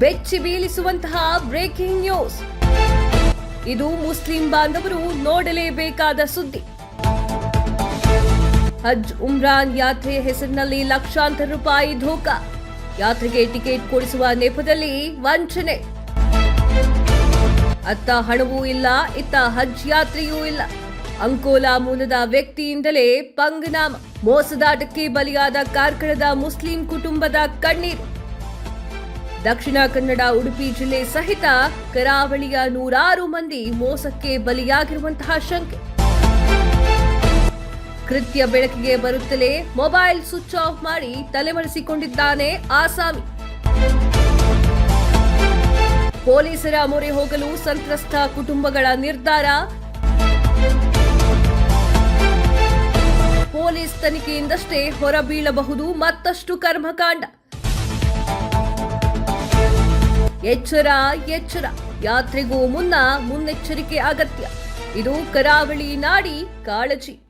ಬೆಚ್ಚಿ ಬೀಳಿಸುವಂತಹ breaking news ಇದು ಮುಸ್ಲಿಂ ಬಾಂಧವರು ನೋಡಲೇಬೇಕಾದ ಸುದ್ದಿ. ಹಜ್ ಉಮ್ರಾನ್ ಯಾತ್ರೆ ಹೆಸರಿನಲ್ಲಿ ಲಕ್ಷಾಂತರ ರೂಪಾಯಿ ಧೋಕ ಯಾತ್ರೆಗೆ ಟಿಕೆಟ್ ಕೊಡಿಸುವ ನೆಪದಲ್ಲಿ ವಂಚನೆ. ಅತ್ತ ಹಣವೂ ಇಲ್ಲ, ಇತ್ತ ಹಜ್ ಯಾತ್ರೆಯೂ ಇಲ್ಲ. ಅಂಕೋಲಾ ಮೂಲದ ವ್ಯಕ್ತಿಯಿಂದಲೇ ಪಂಗನಾಮ. ಮೋಸದಾಟಕ್ಕೆ ಬಲಿಯಾದ ಕಾರ್ಕಳದ ಮುಸ್ಲಿಂ ಕುಟುಂಬದ ಕಣ್ಣೀರು. ದಕ್ಷಿಣ ಕನ್ನಡ, ಉಡುಪಿ ಜಿಲ್ಲೆ ಸಹಿತ ಕರಾವಳಿಯ ನೂರಾರು ಮಂದಿ ಮೋಸಕ್ಕೆ ಬಲಿಯಾಗಿರುವಂತಹ ಶಂಕೆ. ಕೃತ್ಯ ಬೆಳಕಿಗೆ ಬರುತ್ತಲೇ ಮೊಬೈಲ್ ಸ್ವಿಚ್ ಆಫ್ ಮಾಡಿ ತಲೆಮರೆಸಿಕೊಂಡಿದ್ದಾನೆ ಆಸಾಮಿ. ಪೊಲೀಸರ ಮೊರೆ ಹೋಗಲು ಸಂತ್ರಸ್ತ ಕುಟುಂಬಗಳ ನಿರ್ಧಾರ? ಪೊಲೀಸ್ ತನಿಖೆಯಿಂದಷ್ಟೇ ಹೊರಬೀಳಬಹುದು ಮತ್ತಷ್ಟು ಕರ್ಮಕಾಂಡ. ಎಚ್ಚರ ಎಚ್ಚರ. ಯಾತ್ರೆಗೂ ಮುನ್ನ ಮುನ್ನೆಚ್ಚರಿಕೆ ಅಗತ್ಯ. ಇದು ಕರಾವಳಿ ನಾಡಿ ಕಾಳಜಿ.